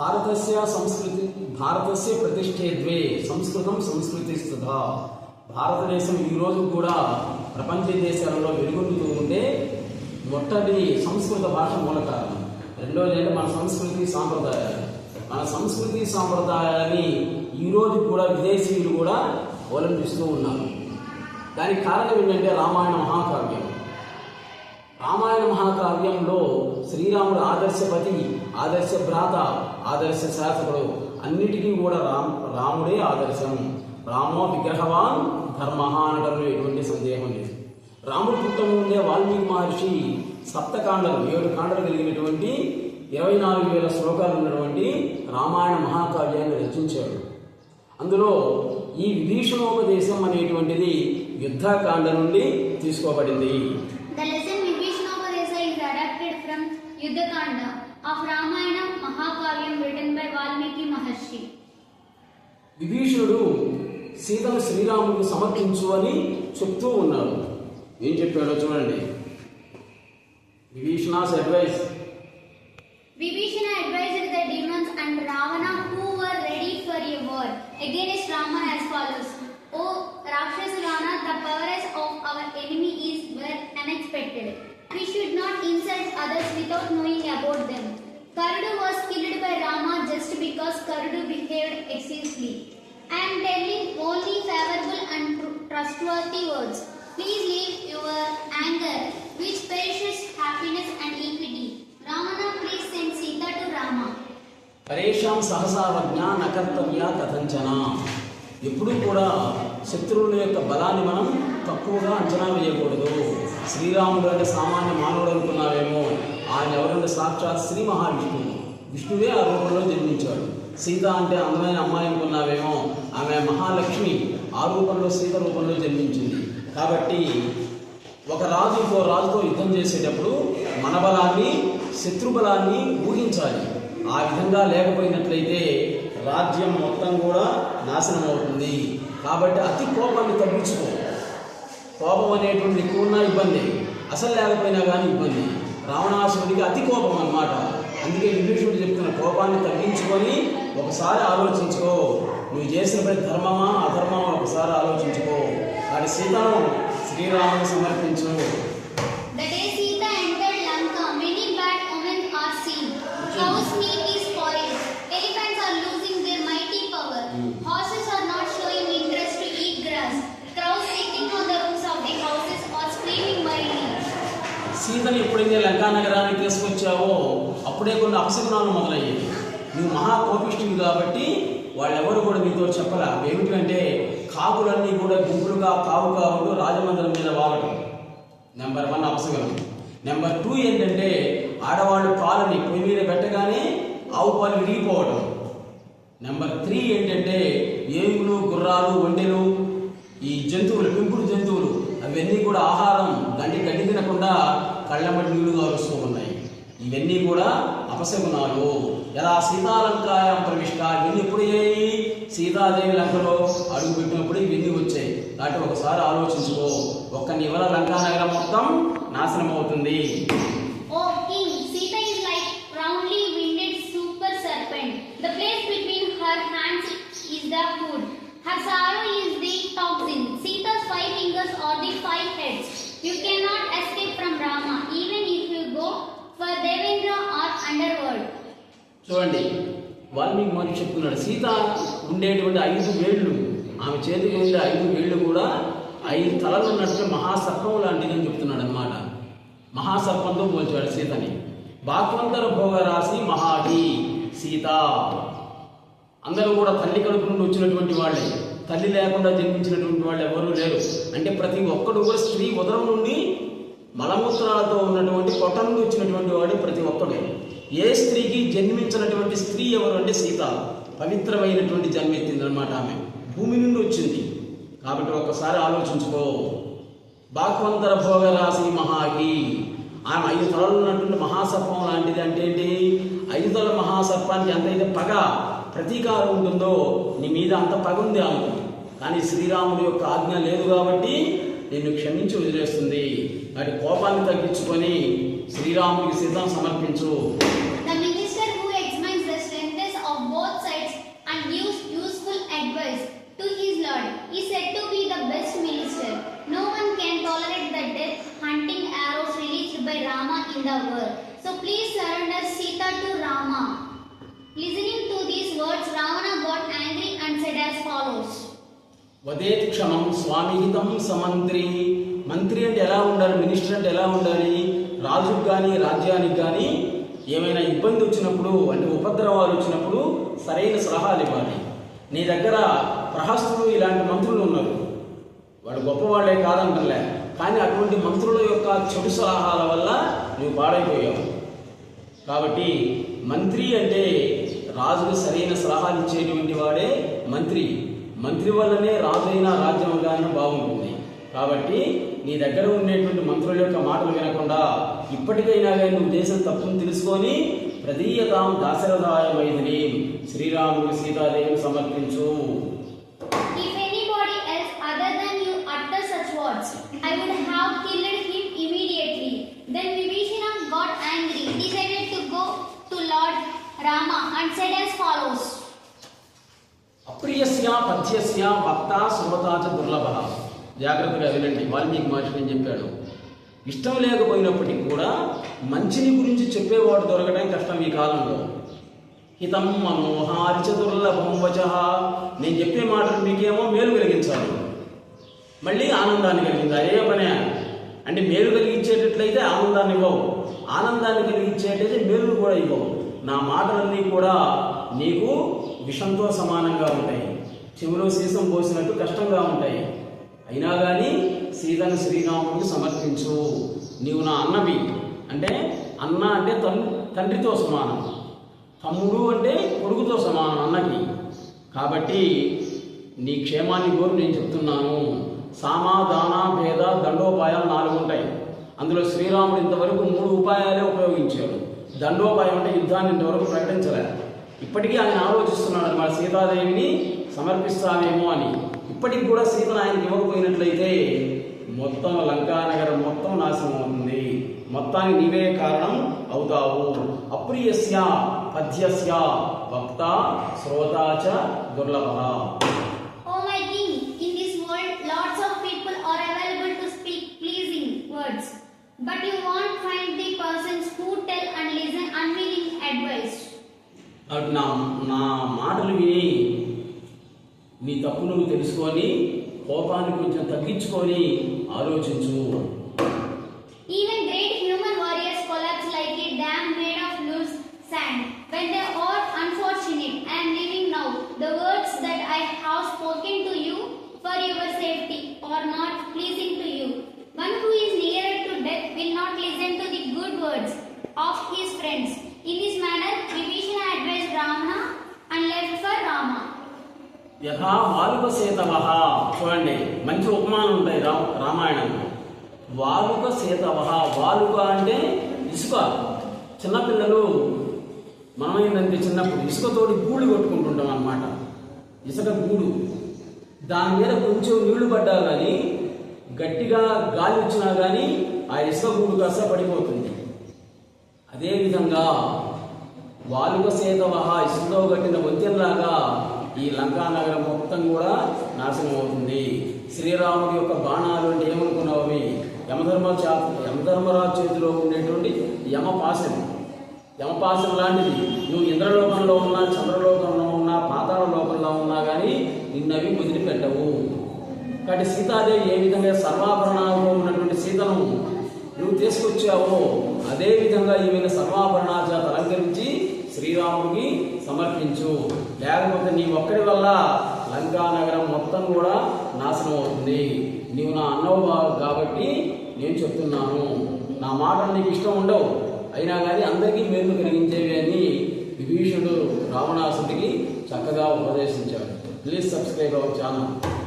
భారతస్య సంస్కృతి భారతస్య ప్రతిష్టే ద్వే సంస్కృతం సంస్కృతి భారతదేశం ఈరోజు కూడా ప్రపంచ దేశాలలో వెలుగొందుతూ ఉంటే మొట్టటి సంస్కృత భాష మూల కారణం రెండోది మన సంస్కృతి సాంప్రదాయాలు. మన సంస్కృతి సాంప్రదాయాలని ఈరోజు కూడా విదేశీయులు కూడా అవలంబిస్తూ ఉన్నారు. దానికి కారణం ఏంటంటే రామాయణ మహాకావ్యం. రామాయణ మహాకావ్యంలో శ్రీరాముడు ఆదర్శపతి ఆదర్శ భ్రాత ఆదర్శ శాసకుడు అన్నిటికీ కూడా రామ్ రాముడే ఆదర్శం. రామో విగ్రహవాన్ ధర్మ అనడంలో ఎటువంటి సందేహం లేదు. రాముడు పుట్టము ఉండే వాల్మీకి మహర్షి సప్తకాండలు ఏడు కాండలు కలిగినటువంటి ఇరవై నాలుగు వేల శ్లోకాలు ఉన్నటువంటి రామాయణ మహాకావ్యాన్ని రచించాడు. అందులో ఈ విభీషణోపదేశం అనేటువంటిది యుద్ధకాండ నుండి తీసుకోబడింది. The lesson is adapted from Yuddhakanda. Of Ramayana Mahakavyam written by Valmiki Maharshi. విభీషణుడు సీతను శ్రీరాముడికి సమర్పించు అని చెప్తూ ఉన్నాడు ఏం చెప్పాడో చూడండి Vibhishana's advice Vibhishana advised the demons and Ravana who were ready for a war against Rama as follows. O Rakshasarana, the powers of our enemy is were unexpected. We should not insult others without knowing about them. Karudu was killed by Rama just because Karudu behaved excessively. I am telling only favorable and tr- trustworthy words. Please leave your anger, which perishes happiness and equity. Ramana, please send Sita to Rama. పరేషాం సహసావజ్ఞ నకర్తవ్య కథంచన ఎప్పుడూ కూడా శత్రువుల యొక్క బలాన్ని మనం తక్కువగా అంచనా వేయకూడదు శ్రీరాముడు అంటే సామాన్య మానవుడు అనుకున్నావేమో ఆయన ఎవరంటే సాక్షాత్ శ్రీ మహావిష్ణువు. విష్ణువే ఆ రూపంలో జన్మించాడు. సీత అంటే అందమైన అమ్మాయి అనుకున్నావేమో. ఆమె మహాలక్ష్మి ఆ రూపంలో సీత రూపంలో జన్మించింది. కాబట్టి ఒక రాజు ఇంకో రాజుతో యుద్ధం చేసేటప్పుడు మన బలాన్ని ఊహించాలి. ఆ విధంగా లేకపోయినట్లయితే రాజ్యం మొత్తం కూడా నాశనం అవుతుంది కాబట్టి అతి కోపాన్ని తగ్గించుకో. కోపం అనేటువంటి ఎక్కువ ఉన్నా ఇబ్బంది. అసలు లేకపోయినా కానీ ఇబ్బంది. రావణాసురుడికి అతి కోపం అన్నమాట. అందుకే విభీషణుడు చెప్తున్న కోపాన్ని తగ్గించుకొని ఒకసారి ఆలోచించుకో. నువ్వు చేసిన ప్రతి ధర్మమా అధర్మమా ఒకసారి ఆలోచించుకో. వాటి సీతను శ్రీరాముడు సమర్పించు అందుకని ఎప్పుడైతే లంకా నగరానికి తీసుకొచ్చావో అప్పుడే కొన్ని అపశకునాలు మొదలయ్యాయి. నువ్వు మహా కోపిష్టివి కాబట్టి వాళ్ళెవరు కూడా మీతో చెప్పరా? ఏమిటంటే కాకులన్నీ కూడా గుంపులుగా కావు కావులు రాజమందిరం మీద వాగటం నెంబర్ వన్ అపశకనం. నెంబర్ టూ ఏంటంటే ఆడవాళ్ళు పాలని పొయ్యి మీద పెట్టగానే ఆవు పాలు విరిగిపోవడం. నెంబర్ త్రీ ఏంటంటే ఏనుగులు గుర్రాలు ఒంటెలు ఈ జంతువులు పెంపుడు జంతువులు అవన్నీ కూడా ఆహారం దాన్ని గడ్డి తినకుండా కళ్ళమటి నీళ్ళుగా వస్తూ ఉన్నాయి. ఇవన్నీ కూడా అపశకునాలు. ఎలా? సీతాలంకాయం ప్రవిష్ట ఇవన్నీ ఎప్పుడు అయ్యాయి సీతాదేవి లంకలో అడుగు పెట్టినప్పుడు ఇవన్నీ వచ్చాయి. కాబట్టి ఒకసారి ఆలోచించుకో. ఒక్క నివల లంకా నగరం మొత్తం నాశనం అవుతుంది. The place between her hands is the food. Her sorrow is the toxin. Sita's five fingers are the five heads. You cannot escape from Rama, even if you go for Devendra or underworld. చూడండి వాల్మీకి మహర్షి చెప్తున్నాడు సీత ఉండేటువంటి ఐదు వేళ్ళు ఆమె చేతికి ఉండే ఐదు వేళ్ళు కూడా ఐదు తలలు ఉన్నట్టు మహాసర్పం లాంటిది అని చెప్తున్నాడు అనమాట మహాసర్పంతో పోల్చాడు సీతని. బాక్వంతర భోగ రాశి మహాది సీత. అందరూ కూడా తల్లి కడుపు నుండి వచ్చినటువంటి వాళ్ళే. తల్లి లేకుండా జన్మించినటువంటి వాళ్ళు ఎవరూ లేరు. అంటే ప్రతి ఒక్కడు కూడా స్త్రీ ఉదరం నుండి మలమూత్రాలతో ఉన్నటువంటి పొట్ట నుండి వచ్చినటువంటి వాడు ప్రతి ఒక్కడే. ఏ స్త్రీకి జన్మించినటువంటి స్త్రీ ఎవరు అంటే సీత. పవిత్రమైనటువంటి జన్మెత్తింది అనమాట ఆమె. భూమి నుండి వచ్చింది. కాబట్టి ఒక్కసారి ఆలోచించుకో. భాగవంతర భోగరాశి మహాకి. ఆమె ఐదు తలలు ఉన్నటువంటి మహాసర్పం లాంటిది అంటే ఏంటి? ఐదు తల మహాసర్పానికి ఎంతైతే పగ ప్రతీకారం ఉంటుందో నీ మీద అంత పగ ఉంది ఆమె కానీ శ్రీరాముడి యొక్క ఆజ్ఞ లేదు కాబట్టి నిన్ను క్షమించి వదిలేస్తుంది. వాటి కోపాన్ని తగ్గించుకొని శ్రీరాముడికి సిద్ధం సమర్పించు The minister who examines the strength advice to his lord. He is said to be the best minister. No one can tolerate the death hunting arrows released by Rama in the world. So please surrender Sita to Rama. Listening to these words, Ravana got angry and said as follows. వదేత్ స్వామిహితం సమంత్రి. మంత్రి అంటే ఎలా ఉండాలి? Minister అంటే ఎలా ఉండాలి? రాజుకు కానీ రాజ్యానికి కానీ ఏమైనా ఇబ్బంది వచ్చినప్పుడు అంటే ఉపద్రవాలు వచ్చినప్పుడు సరైన సలహాలు ఇవ్వాలి. నీ దగ్గర ప్రహస్తులు ఇలాంటి మంత్రులు ఉన్నారు. వాడు గొప్పవాళ్ళే కాదంటలే. కానీ అటువంటి మంత్రుల యొక్క చెడు సలహాల వల్ల నువ్వు పాడైపోయావు. కాబట్టి మంత్రి అంటే రాజుకు సరైన సలహాలు ఇచ్చేటువంటి వాడే మంత్రి. మంత్రి వల్లనే రాజైన రాజ్యం అవగాహన బాగుంటుంది కాబట్టి నీ దగ్గర ఉండేటువంటి మంత్రుల యొక్క మాటలు వినకుండా ఇప్పటికైనా కానీ నువ్వు చేసిన తప్పును తెలుసుకొని ప్రదీయతాం దాశరథాయమైదని శ్రీరాముడు సీతాదేవి సమర్పించు Rama and said as follows. అప్రియస్య పథ్యస్య వక్త శ్రోతాచ దుర్లభ. జాగ్రత్తగా వినండి. వాల్మీకి మహర్షి నేను చెప్పాడు? ఇష్టం లేకపోయినప్పటికీ కూడా మంచిని గురించి చెప్పేవాడు దొరకడం కష్టం ఈ కాలంలో. హితం మనోహారిచ దుర్లభం వచ. నేను చెప్పే మాటలు మీకేమో మేలు కలిగించాలి. మళ్ళీ ఆనందాన్ని కలిగింది అదే పనే. అంటే మేలు కలిగించేటట్లయితే ఆనందాన్ని ఇవ్వవు. ఆనందాన్ని కలిగించేటైతే మేలు కూడా ఇవ్వవు. నా మాటలన్నీ కూడా నీకు విషంతో సమానంగా ఉంటాయి. చెవిలో సీసం పోసినట్టు కష్టంగా ఉంటాయి. అయినా కానీ సీతను శ్రీరాముడికి సమర్పించు. నీవు నా అన్నవి. అంటే అన్న అంటే తన్ తండ్రితో సమానం. తమ్ముడు అంటే కొడుకుతో సమానం అన్నకి కాబట్టి నీ క్షేమాన్ని కోరు నేను చెప్తున్నాను. సామా దాన భేద దండోపాయాలు నాలుగు ఉంటాయి. అందులో శ్రీరాముడు ఇంతవరకు మూడు ఉపాయాలే ఉపయోగించాడు. దండోపాయం అంటే యుద్ధాన్ని ఇంతవరకు ప్రకటించలేదు ఇప్పటికీ ఆయన ఆలోచిస్తున్నాడు అనమాట సీతాదేవిని సమర్పిస్తామేమో అని. ఇప్పటికి కూడా సీతను ఆయన ఇవ్వకపోయినట్లయితే మొత్తం లంకా నగరం మొత్తం నాశనం అవుతుంది. మొత్తాన్ని నీవే కారణం అవుతావు. అప్రియస్య పద్యస్య భక్త శ్రోత చ దుర్లభ oh But you won't find the persons who tell unreasoning, unwilling advice. కాబట్టి నా నా మాటలు విని నీ తప్పు నువ్వు తెలుసుకొని కోపాన్ని కొంచెం తగ్గించుకొని ఆలోచించు Even great human warriors collapse like a dam made of loose sand. When they are unfortunate, I am living now. The words that I have spoken to you for your safety are not pleasing to you. One who is nearer to death will not listen to the good words of his friends. Advised Ramana and left for Rama. యథా వాలుక సేతవ చూడండి మంచి ఉపమానం ఉంటాయి రా రామాయణంలో. వాలుక సేతవ వాలుక అంటే ఇసుక. చిన్నపిల్లలు మనం ఏంటంటే చిన్నప్పుడు ఇసుకతోటి గూడు కొట్టుకుంటుంటాం అన్నమాట. ఇసుక గూడు. దాని మీద కొంచెం నీళ్ళు పడ్డా కానీ గట్టిగా గాలి వచ్చినా కానీ ఆ ఇసుక గూడు కాస్త పడిపోతుంది. అదేవిధంగా వాలుక సేతవహ ఇసుతో కట్టిన వంతెనలాగా ఈ లంకా నగరం మొత్తం కూడా నాశనం అవుతుంది శ్రీరాముడి యొక్క బాణాలు అంటే ఏమనుకున్నావు అవి యమధర్మ చా యమధర్మరాజు చేతిలో ఉండేటువంటి యమపాశం. యమపాశం లాంటిది. నువ్వు ఇంద్రలోకంలో ఉన్నా చంద్రలోకంలో ఉన్నా పాతాళ లోకంలో ఉన్నా కానీ నిన్నవి వదిలిపెట్టవు. కాబట్టి సీతాదేవి ఏ విధంగా సర్వాభరణాలతో ఉన్నటువంటి సీతను నువ్వు తీసుకొచ్చావో అదే విధంగా ఈమెను సర్వాభరణాల అలంకరించి శ్రీరాముడికి సమర్పించు. లేకపోతే నీ ఒక్కడి వల్ల లంకా నగరం మొత్తం కూడా నాశనం అవుతుంది. నీవు నా అన్నవు కాబట్టి నేను చెప్తున్నాను. నా మాటలు నీకు ఇష్టం ఉండవు. అయినా కానీ అందరికీ మేలు కలిగించేవి అని విభీషణుడు రావణాసుడికి చక్కగా ఉపదేశించాడు. Please subscribe our channel.